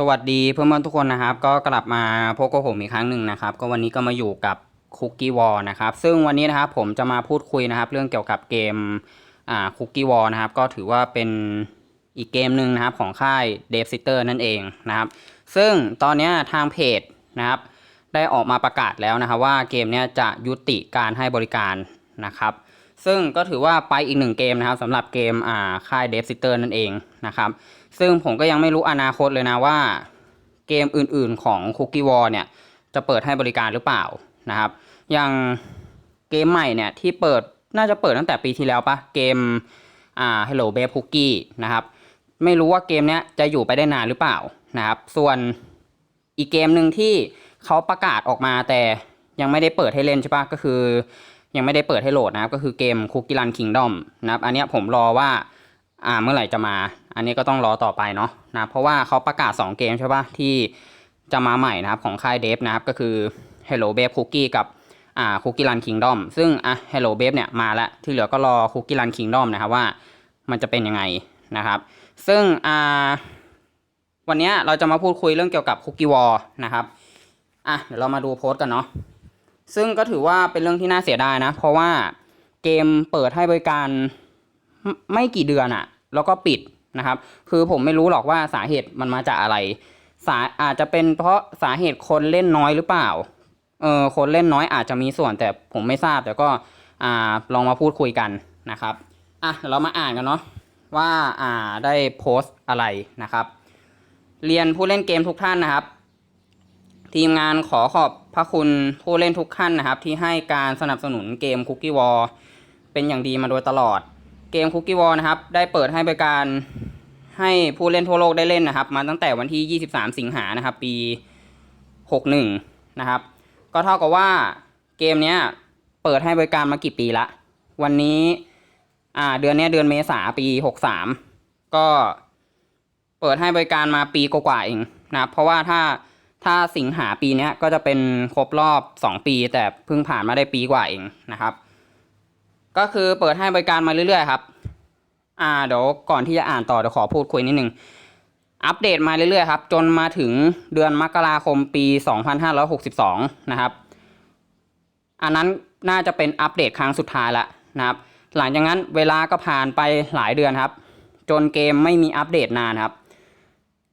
สวัสดีเพื่อนๆทุกคนนะครับ ก็กลับมาพบกับผมอีกครั้งหนึ่งนะครับ ก็วันนี้ก็มาอยู่กับคุกกี้วอลนะครับ ซึ่งวันนี้นะครับผมจะมาพูดคุยนะครับ เรื่องเกี่ยวกับเกมอ่าคุกกี้วอลนะครับ ก็ถือว่าเป็นอีกเกมหนึ่งนะครับของค่าย d e v s i t e r นั่นเองนะครับ ซึ่งตอนนี้ทางเพจนะครับ ได้ออกมาประกาศแล้วนะครับ ว่าเกมนี้จะยุติการให้บริการนะครับ ซึ่งก็ถือว่าไปอีกหนึ่งเกมนะครับสำหรับเกมอ่าค่าย d e v s i t e r นั่นเองนะครับซึ่งผมก็ยังไม่รู้อนาคตเลยนะว่า เกมอื่นๆของ Cookie Wall เนี่ยจะเปิดให้บริการหรือเปล่านะครับอย่างเกมใหม่เนี่ยที่เปิดน่าจะเปิดตั้งแต่ปีที่แล้วปะเกมอ่า Hello Babe Cookie นะครับไม่รู้ว่าเกมเนี้ยจะอยู่ไปได้นานหรือเปล่านะครับส่วนอีกเกมหนึ่งที่เขาประกาศออกมาแต่ยังไม่ได้เปิดให้เล่นใช่ปะก็คือ ยังไม่ได้เปิดให้โหลดนะครับ ก็คือเกม Cookie Run Kingdom นะครับ อันนี้ผมรอว่าอ่าเมื่อไหร่จะมา อันนี้ก็ต้องรอต่อไปเนาะนะเพราะว่าเขาประกาศ 2 เกมใช่ปะที่จะมาใหม่นะครับของค่ายเดฟนะครับก็คือ Hello Babe Cookie กับอ่า Cookie Run Kingdom ซึ่งอะ Hello Babe เนี่ยมาแล้วที่เหลือก็รอ Cookie Run Kingdom นะครับว่ามันจะเป็นยังไงนะครับ ซึ่งอ่าวันนี้เราจะมาพูดคุยเรื่องเกี่ยวกับ Cookie War นะครับอะเดี๋ยวเรามาดูโพสต์กันเนาะ ซึ่งก็ถือว่าเป็นเรื่องที่น่าเสียดายนะ เพราะว่าเกมเปิดให้บริการไม่กี่เดือนอะแล้วก็ปิดนะครับ คือผมไม่รู้หรอกว่าสาเหตุมันมาจากอะไร สาอาจจะเป็นเพราะสาเหตุคนเล่นน้อยหรือเปล่า เออคนเล่นน้อยอาจจะมีส่วนแต่ผมไม่ทราบ แต่ก็อ่าลองมาพูดคุยกันนะครับ อะเดี๋ยวเรามาอ่านกันเนาะว่าอ่าได้โพสต์อะไรนะครับ เรียนผู้เล่นเกมทุกท่านนะครับ ทีมงานขอขอบพระคุณผู้เล่นทุกท่านนะครับ ที่ให้การสนับสนุนเกม Cookie Wall เป็นอย่างดีมาโดยตลอด เกม Cookie Wall นะครับ ได้เปิดให้บริการให้ผู้เล่นทั่วโลกได้เล่นนะครับ มาตั้งแต่วันที่ 23 สิงหานะครับ ปี 61 นะครับ ก็เท่ากับว่าเกมนี้เปิดให้บริการมากี่ปีละ วันนี้อ่าเดือนนี้เดือนเมษาปี 63 ก็เปิดให้บริการมาปีกว่าๆเองนะครับ เพราะว่าถ้า ถ้าสิงหาปีนี้ก็จะเป็นครบรอบ 2 ปี แต่เพิ่งผ่านมาได้ปีกว่าเองนะครับ ก็คือเปิดให้บริการมาเรื่อยๆครับ อ่าเดี๋ยวก่อนที่จะอ่านต่อเดี๋ยวขอพูดคุยนิดนึง อัปเดตมาเรื่อยๆครับ จนมาถึงเดือนมกราคมปี 2562 นะครับ อันนั้นน่าจะเป็นอัปเดตครั้งสุดท้ายล้วนะครับ หลังจากนั้นเวลาก็ผ่านไปหลายเดือนครับ จนเกมไม่มีอัปเดตนานครับ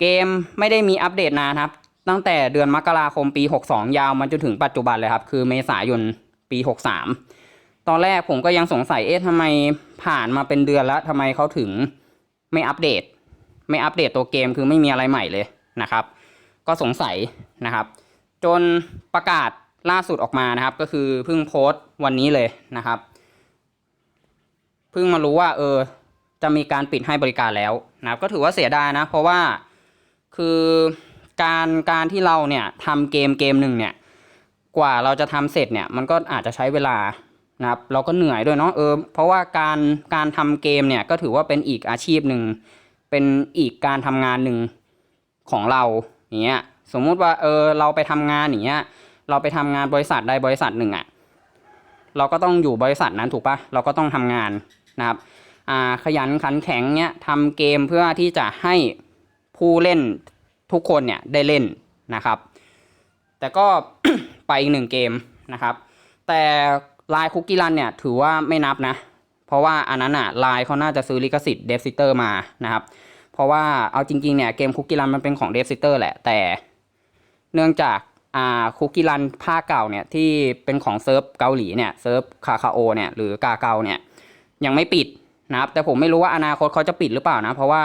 เกมไม่ได้มีอัปเดตนานครับ ตั้งแต่เดือนมกราคมปี 62 ยาวมาจนถึงปัจจุบันเลยครับ คือเมษายนปี 63 ตอนแรกผมก็ยังสงสัยเอ๊ะทำไมผ่านมาเป็นเดือนแล้วทำไมเขาถึงไม่อัปเดต ไม่อัปเดตตัวเกมคือไม่มีอะไรใหม่เลยนะครับ ก็สงสัยนะครับ จนประกาศล่าสุดออกมานะครับ ก็คือเพิ่งโพสต์วันนี้เลยนะครับเพิ่งมารู้ว่า เออ จะมีการปิดให้บริการแล้วนะครับ ก็ถือว่าเสียดายนะ เพราะว่าคือ การการที่เราเนี่ยทำเกมเกมหนึ่งเนี่ยกว่าเราจะทำเสร็จเนี่ยมันก็อาจจะใช้เวลานะครับเราก็เหนื่อยด้วยเนาะเออเพราะว่าการการทำเกมเนี่ยก็ถือว่าเป็นอีกอาชีพหนึ่งเป็นอีกการทำงานหนึ่งของเราอย่างเงี้ยสมมุติว่าเออเราไปทำงานอย่างเงี้ยเราไปทำงานบริษัทใดบริษัทหนึ่งอะ่ะเราก็ต้องอยู่บริษัทนั้นถูกปะเราก็ต้องทำงานนะครับอ่าขยันขันแข็งเนี้ยทำเกมเพื่อที่จะให้ผู้เล่น ทุกคนเนี่ยได้เล่นนะครับ แต่ก็ไปอีกหนึ่งเกมนะครับ แต่ลายคุกกี้รันเนี่ยถือว่าไม่นับนะ เพราะว่าอันนั้นอะลายเขาน่าจะซื้อลิขสิทธิ์เดฟซิเตอร์มานะครับ เพราะว่าเอาจริงๆเนี่ยเกมคุกกี้รันมันเป็นของเดฟซิเตอร์แหละ แต่เนื่องจากอ่าคุกกี้รันภาคเก่าเนี่ยที่เป็นของเซิร์ฟเกาหลีเนี่ยเซิร์ฟคาคาโอเนี่ยหรือกาเกาเนี่ยยังไม่ปิดนะครับแต่ผมไม่รู้ว่าอนาคตเขาจะปิดหรือเปล่านะ เพราะว่า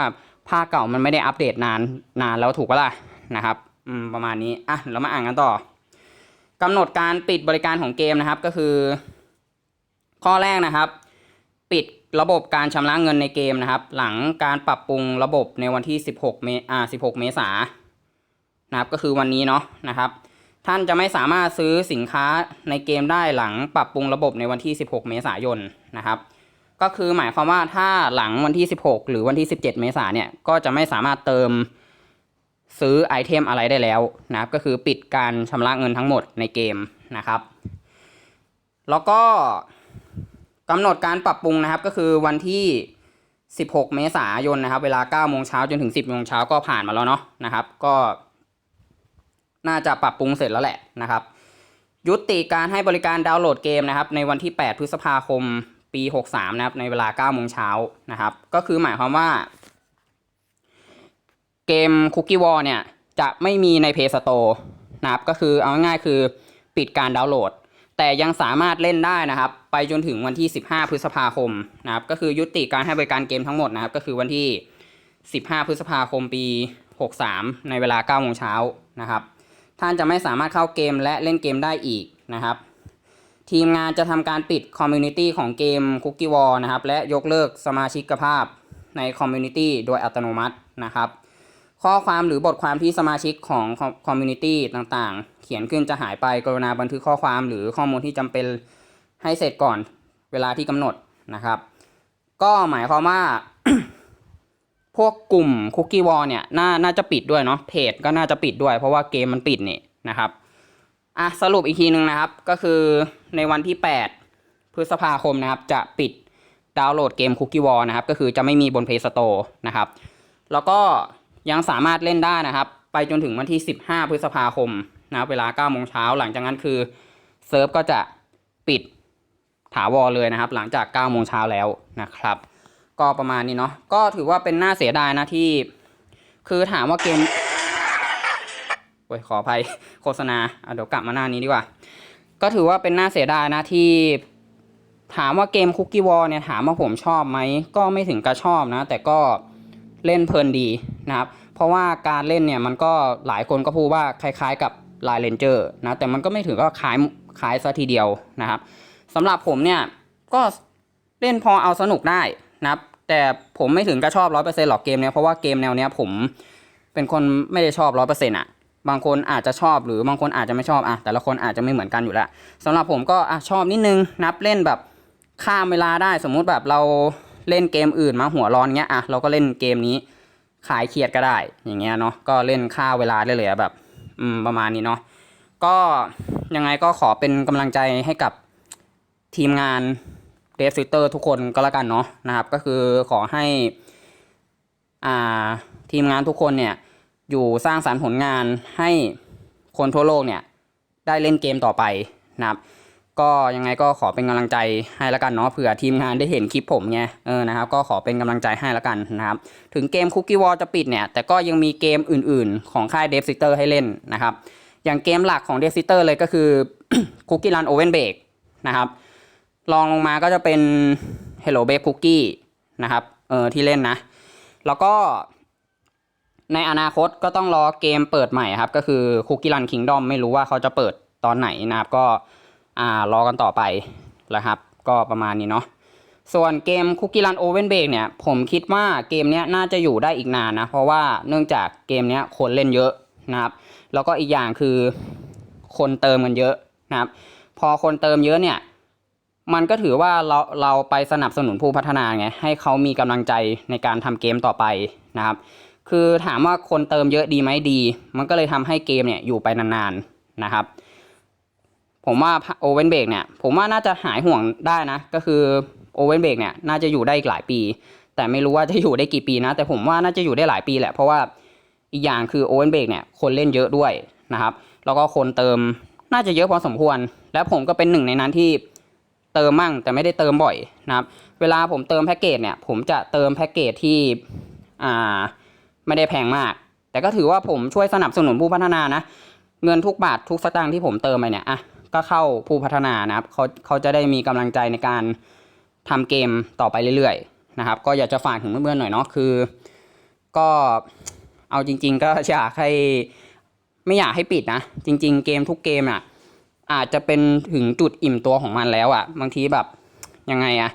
ภาคเก่ามันไม่ได้อัปเดตนานนานแล้วถูกปะล่ะนะครับอืมประมาณนี้อะเรามาอ่านกันต่อกำหนดการปิดบริการของเกมนะครับก็คือ ข้อแรกนะครับ ปิดระบบการชำระเงินในเกมนะครับ หลังการปรับปรุงระบบในวันที่ 16 เมอ่า16 เมษายนนะครับ ก็คือวันนี้เนาะนะครับ ท่านจะไม่สามารถซื้อสินค้าในเกมได้หลังปรับปรุงระบบในวันที่ 16 เมษายนนะครับ ก็คือหมายความว่าถ้าหลังวันที่ 16 หรือวันที่ 17 เมษายนเนี่ยก็จะไม่สามารถเติมซื้อไอเทมอะไรได้แล้วนะครับ ก็คือปิดการชำระเงินทั้งหมดในเกมนะครับ แล้วก็กำหนดการปรับปรุงนะครับ ก็คือวันที่ 16 เมษายนนะครับ เวลา9โมงเช้าจนถึง 10โมงเช้าก็ผ่านมาแล้วเนาะนะครับ ก็ น่าจะปรับปรุงเสร็จแล้วแหละนะครับ ยุติการให้บริการดาวน์โหลดเกมนะครับ ในวันที่ 8 พฤษภาคม ปี 63 นะครับในเวลา9โมงเช้านะครับ ก็คือหมายความว่า เกม Cookie Wall เนี่ย จะไม่มีใน Play Store นะครับ ก็คือเอาง่ายๆคือปิดการดาวน์โหลด แต่ยังสามารถเล่นได้นะครับ ไปจนถึงวันที่ 15 พฤษภาคมนะครับ ก็คือยุติการให้บริการเกมทั้งหมดนะครับ ก็คือวันที่ 15 พฤษภาคมปี 63 ในเวลา9โมงเช้านะครับ ท่านจะไม่สามารถเข้าเกมและเล่นเกมได้อีกนะครับ ทีมงานจะทำการปิดคอมมูนิตี้ของเกม Cookie Wall นะครับ และยกเลิกสมาชิกภาพในคอมมูนิตี้โดยอัตโนมัตินะครับ ข้อความหรือบทความที่สมาชิกของคอมมูนิตี้ต่างๆ เขียนขึ้นจะหายไปกรุณาบันทึกข้อความหรือข้อมูลที่จำเป็นให้เสร็จก่อนเวลาที่กำหนดนะครับ ก็หมายความว่า พวกกลุ่มคุกกี้วอลเนี่ยน่าน่าจะปิดด้วยเนาะเพจก็น่าจะปิดด้วยเพราะว่าเกมมันปิดนี่นะครับ อะสรุปอีกทีหนึ่งนะครับ ก็คือในวันที่ 8 พฤษภาคมนะครับ จะปิดดาวน์โหลดเกมคุกกี้วอลนะครับ ก็คือจะไม่มีบน Play Store นะครับ แล้วก็ยังสามารถเล่นได้นะครับ ไปจนถึงวันที่ 15 พฤษภาคมนะครับเวลา9โมงเช้าหลังจากนั้นคือเซิร์ฟก็จะปิดถาวรเลยนะครับ หลังจาก9โมงเช้าแล้วนะครับ ก็ประมาณนี้เนาะก็ถือว่าเป็นน่าเสียดายนะที่ คือถามว่าเกม โอ้ยขออภัยโฆษณาเดี๋ยวกลับมาหน้านี้ดีกว่า ก็ถือว่าเป็นหน่าเสียดายนะที่ถามว่าเกมคุกกี้วอลเนี่ยถามว่าผมชอบไหมก็ไม่ถึงกับชอบนะ แต่ก็เล่นเพลินดีนะครับ เพราะว่าการเล่นเนี่ยมันก็หลายคนก็พูดว่าคล้ายๆกับลายเลนเจอร์นะแต่มันก็ไม่ถึงก็คล้ายคล้ายซะทีเดียวนะครับสำหรับผมเนี่ยก็เล่นพอเอาสนุกได้นะครับ แต่ผมไม่ถึงกับชอบร้อยเปอร์เซ็นต์หรอกเกมเนี้ยเพราะว่าเกมแนวเนี้ยผมเป็นคนไม่ได้ชอบร้อยเปอร์เซ็นต์อะ บางคนอาจจะชอบหรือบางคนอาจจะไม่ชอบอะแต่ละคนอาจจะไม่เหมือนกันอยู่แล้วสำหรับผมก็อะชอบนิดนึงนับเล่นแบบข้ามเวลาได้สมมุติแบบเราเล่นเกมอื่นมาหัวร้อนเงี้ยอะเราก็เล่นเกมนี้ขายเครียดก็ได้ อย่างเงี้ยเนาะก็เล่นค่าเวลาได้เลยแบบอืมประมาณนี้เนาะก็ยังไงก็ขอเป็นกำลังใจให้กับทีมงานเดฟซิเตอร์ทุกคนก็แล้วกันเนาะนะครับ ก็คือขอให้อ่าทีมงานทุกคนเนี่ย อยู่สร้างสารรค์ผลงานให้คนทั่วโลกเนี่ยได้เล่นเกมต่อไปนะครับ ก็ยังไงก็ขอเป็นกำลังใจให้ล้วกันเนาะเผื่อทีมงานได้เห็นคลิปผมไงเออนะครับ ก็ขอเป็นกำลังใจให้ล้วกันนะครับ ถึงเกม Cookie Wall จะปิดเนี่ยแต่ก็ยังมีเกมอื่นๆ ของค่าย d e v s i t e r ให้เล่นนะครับ อย่างเกมหลักของ d e v s i t e r เลยก็คือ Cookie Run Oven Bake นะครับรองลงมาก็จะเป็น Hello Bake Cookie นะครับเออที่เล่นนะ แล้วก็ ในอนาคตก็ต้องรอเกมเปิดใหม่ครับ ก็คือ Cookie Run Kingdom ไม่รู้ว่าเขาจะเปิดตอนไหนนะครับ ก็อ่ารอกันต่อไปนะครับ ก็ประมาณนี้เนาะส่วนเกม Cookie Run Oven Bake เนี่ยผมคิดว่าเกมนี้น่าจะอยู่ได้อีกนานนะ เพราะว่าเนื่องจากเกมนี้คนเล่นเยอะนะครับ แล้วก็อีกอย่างคือคนเติมกันเยอะนะครับ พอคนเติมเยอะเนี่ย มันก็ถือว่าเราเราไปสนับสนุนผู้พัฒนาไงให้เขามีกำลังใจในการทำเกมต่อไปนะครับ คือถามว่าคนเติมเยอะดีไหมดี มันก็เลยทำให้เกมเนี่ยอยู่ไปนานๆนะครับ ผมว่าโอเวนเบกเนี่ย ผมว่าน่าจะหายห่วงได้นะ ก็คือโอเวนเบกเนี่ยน่าจะอยู่ได้อีกหลายปี แต่ไม่รู้ว่าจะอยู่ได้กี่ปีนะ แต่ผมว่าน่าจะอยู่ได้หลายปีแหละ เพราะว่าอีกอย่างคือโอเวนเบกเนี่ยคนเล่นเยอะด้วยนะครับ แล้วก็คนเติมน่าจะเยอะพอสมควร และผมก็เป็นหนึ่งในนั้นที่เติมมั่งแต่ไม่ได้เติมบ่อยนะครับ เวลาผมเติมแพ็กเกจเนี่ย ผมจะเติมแพ็กเกจที่อ่า ไม่ได้แพงมาก แต่ก็ถือว่าผมช่วยสนับสนุนผู้พัฒนานะ เงินทุกบาททุกสตางค์ที่ผมเติมไปเนี่ยอะก็เข้าผู้พัฒนานะครับเขาเขาจะได้มีกำลังใจในการทำเกมต่อไปเรื่อยๆนะครับ ก็อยากจะฝากถึงเพื่อนๆหน่อยเนาะคือ ก็เอาจริง ๆ ก็อยากให้ไม่อยากให้ปิดนะ จริง ๆ เกมทุกเกมอะอาจจะเป็นถึงจุดอิ่มตัวของมันแล้วอะ บางทีแบบยังไงอะ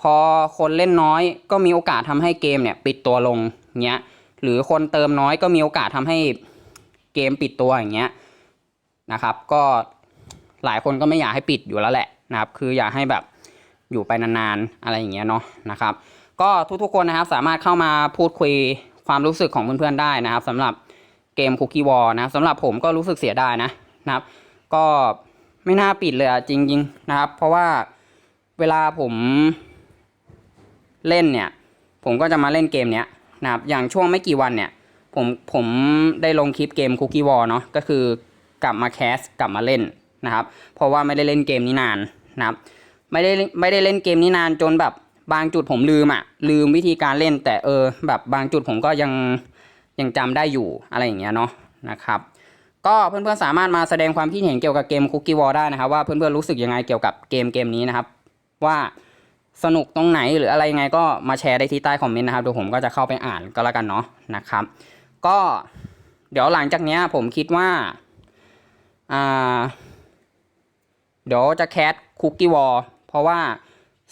พอคนเล่นน้อยก็มีโอกาสทำให้เกมเนี่ย ปิดตัวลงเงี้ย หรือคนเติมน้อยก็มีโอกาสทำให้เกมปิดตัวอย่างเงี้ยนะครับ ก็หลายคนก็ไม่อยากให้ปิดอยู่แล้วแหละนะครับ คืออยากให้แบบอยู่ไปนานๆอะไรอย่างเงี้ยเนาะนะครับ ก็ทุกๆคนนะครับสามารถเข้ามาพูดคุยความรู้สึกของเพื่อนๆได้นะครับสำหรับเกม Cookie Wall นะสำหรับผมก็รู้สึกเสียดายนะนะครับ ก็ไม่น่าปิดเลยอะจริงๆนะครับ เพราะว่าเวลาผมเล่นเนี่ย ผมก็จะมาเล่นเกมเนี้ย นะครับอย่างช่วงไม่กี่วันเนี่ยผมผมได้ลงคลิปเกม Cookie War เนาะก็คือกลับมาแคสกลับมาเล่นนะครับ เพราะว่าไม่ได้เล่นเกมนี้นานนะครับไม่ได้ไม่ได้เล่นเกมนี้นานจนแบบบางจุดผมลืมอะลืมวิธีการเล่น แต่เออแบบบางจุดผมก็ยังยังจำได้อยู่อะไรอย่างเงี้ยเนาะนะครับก็เพื่อนๆสามารถมาแสดงความคิดเห็นเกี่ยวกับเกม Cookie War ได้นะครับว่าเพื่อนๆรู้สึกยังไงเกี่ยวกับเกมเกมนี้นะครับ ว่า สนุกตรงไหนหรืออะไรยังไงก็มาแชร์ได้ที่ใต้คอมเมนต์นะครับเดี๋ยวผมก็จะเข้าไปอ่านก็แล้วกันเนาะนะครับ ก็เดี๋ยวหลังจากเนี้ยผมคิดว่าอ่าเดี๋ยวจะแคสคุกกี้วอลเพราะว่า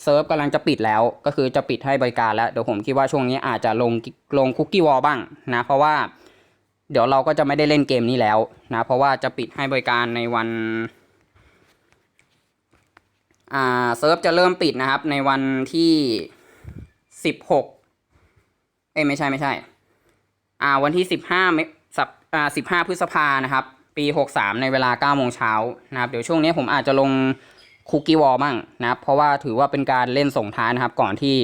เซิร์ฟกำลังจะปิดแล้วก็คือจะปิดให้บริการแล้วเดี๋ยวผมคิดว่าช่วงนี้อาจจะลงลงคุกกี้วอลบ้างนะ เพราะว่าเดี๋ยวเราก็จะไม่ได้เล่นเกมนี้แล้วนะ เพราะว่าจะปิดให้บริการในวัน อ่าเซิร์ฟจะเริ่มปิดนะครับ ในวันที่สิบหกเอ้ไม่ใช่ไม่ใช่ อ่าวันที่สิบห้าเมสัปอ่าสิบห้าพฤษภานะครับ ปีหกสามในเวลาเก้าโมงเช้านะครับ เดี๋ยวช่วงนี้ผมอาจจะลงคุกกี้วอลบ้างนะครับ เพราะว่าถือว่าเป็นการเล่นส่งท้ายนะครับ ก่อนที่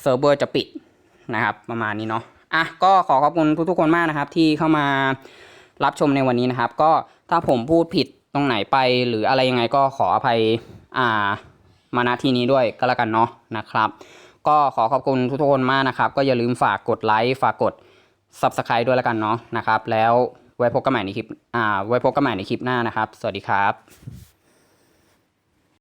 เซิร์ฟเวอร์จะปิดนะครับ ประมาณนี้เนาะอะก็ขอขอบคุณทุกๆคนมากนะครับ ที่เข้ามารับชมในวันนี้นะครับ ก็ถ้าผมพูดผิดตรงไหนไปหรืออะไรยังไงก็ขออภัย อ่ามาณที่นี้ด้วยก็แล้วกันเนาะนะครับ ก็ขอขอบคุณทุกคนมากนะครับ ก็อย่าลืมฝากกดไลค์ฝากกด subscribe ด้วยแล้วกันเนาะนะครับ แล้วไว้พบกันใหม่ในคลิปอ่าไว้พบกันใหม่ในคลิปหน้านะครับ สวัสดีครับ